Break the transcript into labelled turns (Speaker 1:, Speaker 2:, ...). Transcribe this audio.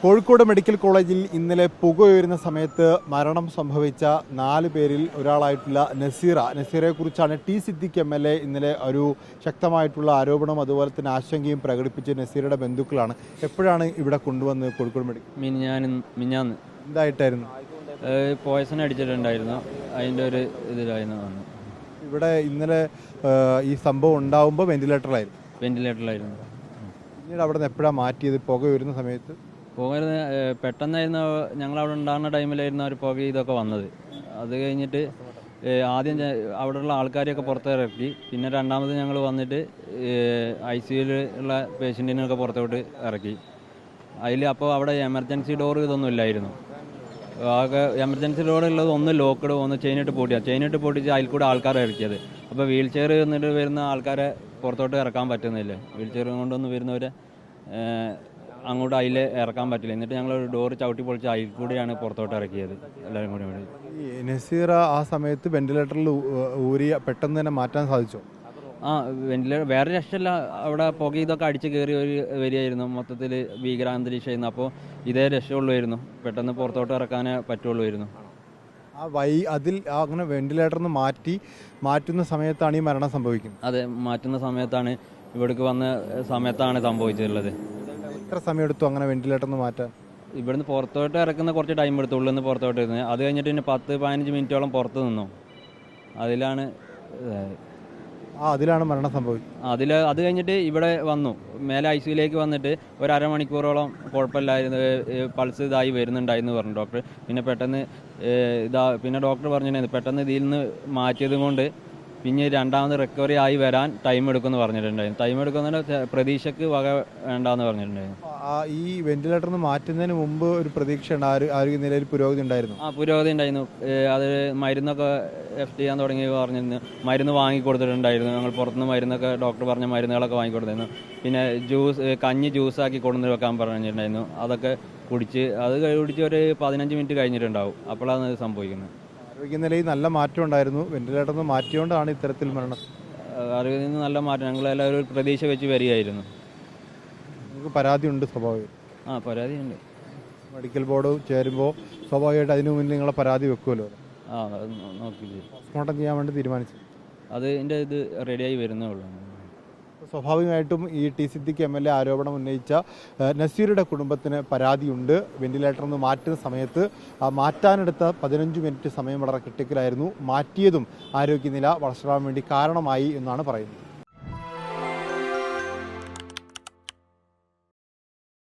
Speaker 1: Kozhikode medical കോളേജിൽ ഇന്നലെ പുക ഉയരുന്ന സമയത്ത് മരണം സംഭവിച്ച നാല് പേരിൽ ഒരാളായിട്ടുള്ള Naseera. നസീറയെക്കുറിച്ചാണ് T Siddique M L A ഇന്നലെ ഒരു ശക്തമായിട്ടുള്ള ആരോപണം അതുപോലെ തന്നെ ആശങ്കയും പ്രകടിപ്പിച്ച് നസീറയുടെ ബന്ധുക്കളാണ്. എപ്പോഴാണ് ഇവിടെ കൊണ്ടുവന്ന് കോഴിക്കോട് മെഡിക്കൽ
Speaker 2: മിനിഞ്ഞാൻ മിഞ്ഞാൻ
Speaker 1: എന്തായിട്ടായിരുന്നു?
Speaker 2: പോയസൺ അടിച്ചിട്ടുണ്ടായിരുന്നു. അതിന്റെ ഒരു ഇതിലായിരുന്നു വന്നു
Speaker 1: ഇവിടെ ഇന്നലെ ഈ സംഭവം ഉണ്ടാവുമ്പോൾ വെന്റിലേറ്ററിലായിരുന്നു
Speaker 2: വെന്റിലേറ്ററിലായിരുന്നു
Speaker 1: പിന്നീട് അവിടെ നിന്ന് എപ്പോഴാണ് മാറ്റിയത്? പുക ഉയരുന്ന സമയത്ത്?
Speaker 2: പോകരുത്. പെട്ടെന്നായിരുന്നു ഞങ്ങൾ അവിടെ ഉണ്ടാകുന്ന ടൈമിലായിരുന്നു അവർ പുക ഇതൊക്കെ വന്നത്. അത് കഴിഞ്ഞിട്ട് ആദ്യം അവിടെയുള്ള ആൾക്കാരെയൊക്കെ പുറത്തിറക്കി. പിന്നെ രണ്ടാമത് ഞങ്ങൾ വന്നിട്ട് ഐ സിയുയിൽ ഉള്ള പേഷ്യന്റിനൊക്കെ പുറത്തോട്ട് ഇറക്കി. അതിൽ അപ്പോൾ അവിടെ എമർജൻസി ഡോർ ഇതൊന്നും ഇല്ലായിരുന്നു. ആകെ എമർജൻസി ഡോർ ഉള്ളത് ഒന്ന് ലോക്കഡ് ഒന്ന് ചെയിനിട്ട് പൂട്ടിയ. ചെയിനിട്ട് പൊട്ടിച്ച് അതിൽ കൂടെ ആൾക്കാരെ ഇറക്കിയത്. അപ്പോൾ വീൽ ചെയർ എന്നിട്ട് വരുന്ന ആൾക്കാരെ പുറത്തോട്ട് ഇറക്കാൻ പറ്റുന്നില്ല. വീൽ ചെയർ കൊണ്ടൊന്നും വരുന്നവരെ അങ്ങോട്ട് അതിൽ ഇറക്കാൻ പറ്റില്ല. എന്നിട്ട് ഞങ്ങൾ ഒരു ഡോർ ചവിട്ടി പൊളിച്ച് അതിൽ കൂടെയാണ് പുറത്തോട്ട് ഇറക്കിയത്. എല്ലാവരും കൂടി കൂടി
Speaker 1: ഈ നസീറ ആ സമയത്ത് വെന്റിലേറ്ററിൽ ഊരി പെട്ടെന്ന് തന്നെ മാറ്റാൻ സാധിച്ചോ?
Speaker 2: ആ വെന്റിലേറ്റർ വേറെ രക്ഷയില്ല. അവിടെ പുക ഇതൊക്കെ അടിച്ച് കയറി ഒരു വരികയായിരുന്നു മൊത്തത്തിൽ ഭീകരാന്തരീക്ഷമായിരുന്നു അപ്പോൾ ഇതേ രക്ഷയുള്ളായിരുന്നു. പെട്ടെന്ന് പുറത്തോട്ട് ഇറക്കാനേ പറ്റുള്ളായിരുന്നു.
Speaker 1: ആ വൈ അതിൽ അങ്ങനെ വെന്റിലേറ്ററിൽ നിന്ന് മാറ്റി മാറ്റുന്ന സമയത്താണ് ഈ മരണം സംഭവിക്കുന്നത്.
Speaker 2: അതെ മാറ്റുന്ന സമയത്താണ് ഇവിടേക്ക് വന്ന സമയത്താണ് സംഭവിച്ചിട്ടുള്ളത്.
Speaker 1: എത്ര സമയം എടുത്തു അങ്ങനെ വെന്റിലേറ്ററിൽ നിന്ന് മാറ്റാൻ?
Speaker 2: ഇവിടുന്ന് പുറത്തോട്ട് ഇറക്കുന്ന കുറച്ച് ടൈം എടുത്തു ഉള്ളിൽ നിന്ന് പുറത്തോട്ട് ഇരുന്ന്. അത് കഴിഞ്ഞിട്ട് പിന്നെ പത്ത് പതിനഞ്ച് മിനിറ്റോളം പുറത്ത് നിന്നു. അതിലാണ്.
Speaker 1: ആ അതിലാണ് മരണം സംഭവിച്ചത്.
Speaker 2: അതിൽ അത് കഴിഞ്ഞിട്ട് ഇവിടെ വന്നു. മേലെ ഐ സിയിലേക്ക് വന്നിട്ട് ഒരു അരമണിക്കൂറോളം കുഴപ്പമില്ലായിരുന്നു. പൾസ് ഇതായി വരുന്നുണ്ടായിരുന്നു പറഞ്ഞു ഡോക്ടർ. പിന്നെ പെട്ടെന്ന് ഇതാ പിന്നെ ഡോക്ടർ പറഞ്ഞിട്ടുണ്ടായിരുന്നു പെട്ടെന്ന് ഇതിൽ നിന്ന് മാറ്റിയത് കൊണ്ട് പിന്നെ രണ്ടാമത് റിക്കവറി ആയി വരാൻ ടൈം എടുക്കുമെന്ന് പറഞ്ഞിട്ടുണ്ടായിരുന്നു. ടൈം എടുക്കുന്നതിന് പ്രതീക്ഷയ്ക്ക് വക വേണ്ടാന്ന് പറഞ്ഞിട്ടുണ്ടായിരുന്നു.
Speaker 1: ഈ വെന്റിലേറ്ററിൽ നിന്ന് മാറ്റുന്നതിന് മുമ്പ് ഒരു പ്രതീക്ഷ ആര് ആരോഗ്യ നിലയിൽ പുരോഗതി ഉണ്ടായിരുന്നു?
Speaker 2: ആ പുരോഗതി ഉണ്ടായിരുന്നു. അത് മരുന്നൊക്കെ എഫ് ചെയ്യാൻ തുടങ്ങി പറഞ്ഞിരുന്നു. മരുന്ന് വാങ്ങി കൊടുത്തിട്ടുണ്ടായിരുന്നു. ഞങ്ങൾ പുറത്തുനിന്ന് മരുന്നൊക്കെ ഡോക്ടർ പറഞ്ഞ മരുന്നുകളൊക്കെ വാങ്ങി കൊടുത്തിരുന്നു. പിന്നെ ജ്യൂസ് കഞ്ഞി കഞ്ഞി ജ്യൂസാക്കി കൊണ്ടുവന്ന് വെക്കാൻ പറഞ്ഞിട്ടുണ്ടായിരുന്നു. അതൊക്കെ കുടിച്ച് അത് കുടിച്ച് ഒരു പതിനഞ്ച് മിനിറ്റ് കഴിഞ്ഞിട്ടുണ്ടാവും. അപ്പോഴാണ് ഇത് സംഭവിക്കുന്നത്.
Speaker 1: ആരോഗ്യ നിലയിൽ നല്ല മാറ്റം ഉണ്ടായിരുന്നു. വെന്റിലേറ്റർ നിന്ന് മാറ്റിയോണ്ടാണ് ഇത്തരത്തിൽ മരണം.
Speaker 2: ആരോഗ്യത്തിൽ നിന്ന് നല്ല മാറ്റം. ഞങ്ങളെല്ലാവരും ഒരു പ്രതീക്ഷ വെച്ച് വരികയായിരുന്നു.
Speaker 1: നിങ്ങൾക്ക് പരാതിയുണ്ട് സ്വാഭാവികം.
Speaker 2: ആ പരാതിയുണ്ട്.
Speaker 1: മെഡിക്കൽ ബോർഡ് ചേരുമ്പോൾ സ്വാഭാവികമായിട്ട് അതിനു മുന്നിൽ നിങ്ങളെ പരാതി വെക്കുമല്ലോ.
Speaker 2: ആ നോക്കി
Speaker 1: പോസ്റ്റ്മോർട്ടം ചെയ്യാൻ വേണ്ടി തീരുമാനിച്ചു
Speaker 2: അത് എന്റെ ഇത് റെഡിയായി വരുന്നേ ഉള്ളൂ.
Speaker 1: സ്വാഭാവികമായിട്ടും ഈ T Siddique M L A ആരോപണം ഉന്നയിച്ച നസീറുടെ കുടുംബത്തിന് പരാതിയുണ്ട്. വെന്റിലേറ്ററിൽ നിന്ന് മാറ്റുന്ന സമയത്ത് മാറ്റാനെടുത്ത പതിനഞ്ച് മിനിറ്റ് സമയം വളരെ ക്രിട്ടിക്കലായിരുന്നു. മാറ്റിയതും ആരോഗ്യനില വളർച്ചാൻ വേണ്ടി കാരണമായി എന്നാണ് പറയുന്നത്.